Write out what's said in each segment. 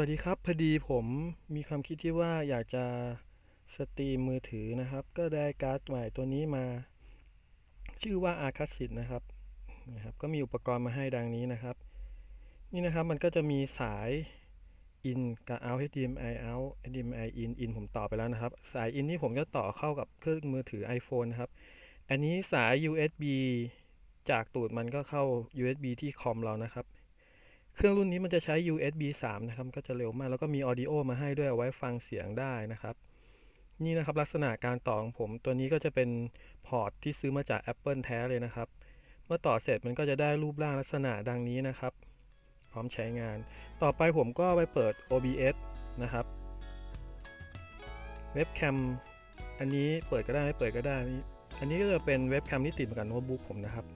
วัสดีครับ พอดีผมมีความคิดที่ว่าอยากจะสตรีมมือถือนะครับ ก็ได้การ์ดใหม่ตัวนี้มา ชื่อว่า a r c a s i t นะครับนะครับ ก็มีอุปกรณ์มาให้ดังนี้นะครับ นี่นะครับมันก็จะมีสาย in กับ out HDMI out HDMI in in ผมต่อไปแล้วนะครับ สาย in นี่ผมจะต่อเข้ากับเครื่องมือถือ iPhone นะครับ อันนี้สาย USB จากตูดมันก็เข้า USB ที่คอมเรานะครับ เครื่องรุ่นนี้มันจะใช้ USB 3 นะครับ ก็จะเร็วมาก แล้วก็มี Audio มาให้ด้วยเอาไว้ฟังเสียงได้นะครับ นี่นะครับลักษณะการต่อของผม ตัวนี้ก็จะเป็นพอร์ตที่ซื้อมาจาก Apple แท้เลยนะครับ เมื่อต่อเสร็จมันก็จะได้รูปร่างลักษณะดังนี้นะครับ พร้อมใช้งาน ต่อไปผมก็ไปเปิด OBS นะครับ เว็บแคมอันนี้เปิดก็ได้ไม่เปิดก็ได้ อันนี้ก็จะเป็นเว็บแคมที่ติดมากับโน้ตบุ๊กผมนะครับ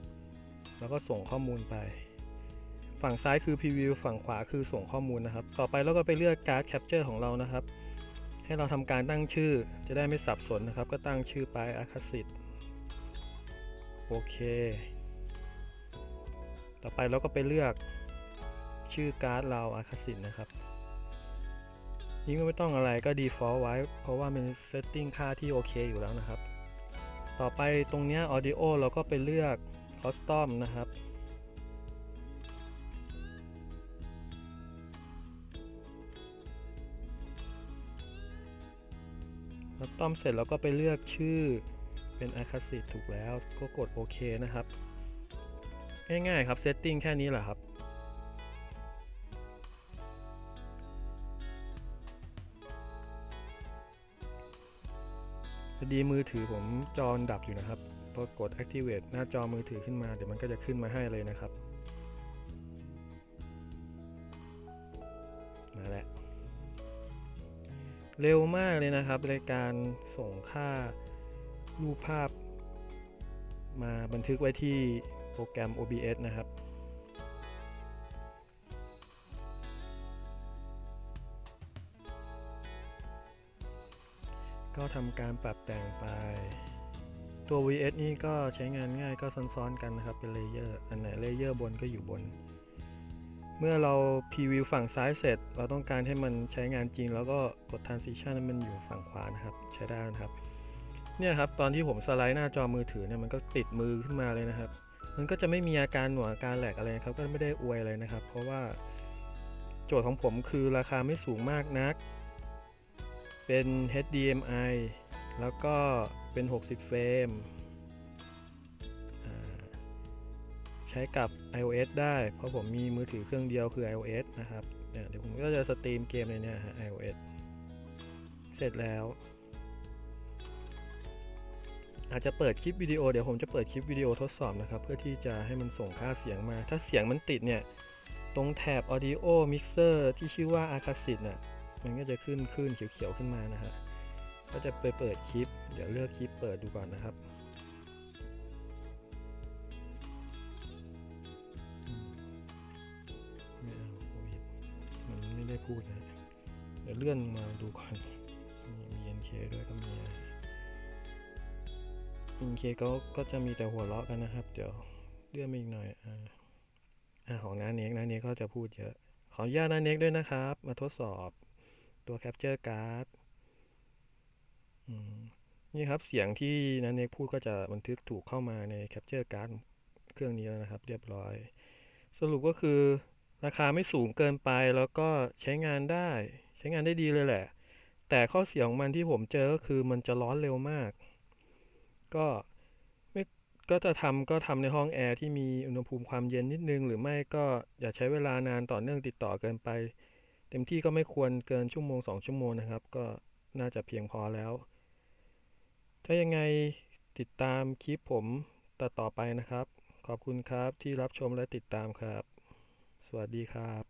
แล้วก็ส่งข้อมูลไป ฝั่งซ้ายคือพรีวิวฝั่งขวาคือส่งข้อมูลนะครับ ต่อไปเราก็ไปเลือกการ์ดแคปเจอร์ของเรานะครับ ให้เราทำการตั้งชื่อจะได้ไม่สับสนนะครับ ก็ตั้งชื่อไปอาคาสิตโอเค ต่อไปเราก็ไปเลือกชื่อการ์ดเราอาคาสิตนะครับนี่ก็ไม่ต้องอะไรก็ default ไว้ เพราะว่ามัน setting ค่าที่โอเคอยู่แล้วนะครับ ต่อไปตรงนี้ audio เราก็ไปเลือก custom นะครับ คัสตอมเสร็จแล้วก็ไปเลือกชื่อเป็นอาคาสิถูกแล้วก็กดโอเคนะครับ ง่ายๆครับเซตติ้งแค่นี้แหละครับพอดีมือถือผมจอนดับอยู่นะครับพอกด activate หน้าจอมือถือขึ้นมาเดี๋ยวมันก็จะขึ้นมาให้เลยนะครับมาแล้ว เร็วมากเลยนะครับในการส่งค่ารูปภาพ มาบันทึกไว้ที่โปรแกรม OBS นะครับก็ทำการปรับแต่งไป ตัว VS นี่ก็ใช้งานง่ายก็ซ้อนๆกันนะครับ เป็นเลเยอร์ อันไหนเลเยอร์บนก็อยู่บน เมื่อเราพรีวิวฝั่งซ้ายเสร็จ เราต้องการให้มันใช้งานจริง แล้วก็กด transition มันอยู่ฝั่งขวานะครับ ใช้ได้นะครับ เนี่ยครับตอนที่ผมสไลด์หน้าจอมือถือเนี่ยมันก็ติดมือขึ้นมาเลยนะครับ มันก็จะไม่มีอาการหน่วงอาการแหลกอะไรครับ ก็ไม่ได้อวยอะไรนะครับ เพราะว่าโจทย์ของผมคือราคาไม่สูงมากนัก เป็น HDMI แล้วก็เป็น 60 เฟรม ใช้กับ iOS ได้ เพราะผมมีมือถือเครื่องเดียวคือ iOS นะครับเดี๋ยวผมก็จะสตรีมเกมในเนี้ฮะ iOS เสร็จแล้ว อาจจะเปิดคลิปวิดีโอเดี๋ยวผมจะเปิดคลิปวิดีโอทดสอบนะครับ เพื่อที่จะให้มันส่งค่าเสียงมา ถ้าเสียงมันติดเนี่ย ตรงแถบ Audio Mixer ที่ชื่อว่า a r c a s i t น่ะมันก็จะขึ้นขึ้นเขียวๆขึ้นมานะฮะก็จะไปเปิดคลิป เดี๋ยวเลือกคลิปเปิดดูก่อนนะครับ ไม่ได้พูดนะ เดี๋ยวเลื่อนมาดูก่อนมี NK ด้วยก็มี NK ก็ก็จะมีแต่หัวเราะกันนะครับ เดี๋ยวเลื่อนมาอีกหน่อยอ่าอ่าของน้าเน็กน้าเน็กก็จะพูดเยอะ ขออนุญาตน้าเน็กด้วยนะครับ มาทดสอบตัว Capture Card อืมนี่ครับเสียงที่นันเนกพูดก็จะบันทึกถูกเข้ามาใน Capture Card เครื่องนี้แล้วนะครับ เรียบร้อย สรุปก็คือ ราคาไม่สูงเกินไปแล้วก็ใช้งานได้ ใช้งานได้ดีเลยแหละ แต่ข้อเสียของมันที่ผมเจอก็คือมันจะร้อนเร็วมาก ก็ไม่ก็จะทำก็ทำในห้องแอร์ที่มีอุณหภูมิความเย็นนิดนึง หรือไม่ก็อย่าใช้เวลานานต่อเนื่องติดต่อเกินไป เต็มที่ก็ไม่ควรเกินชั่วโมงสองชั่วโมงนะครับ ก็น่าจะเพียงพอแล้ว ถ้ายังไงติดตามคลิปผมต่อต่อไปนะครับ ขอบคุณครับที่รับชมและติดตามครับ วัสดีครับ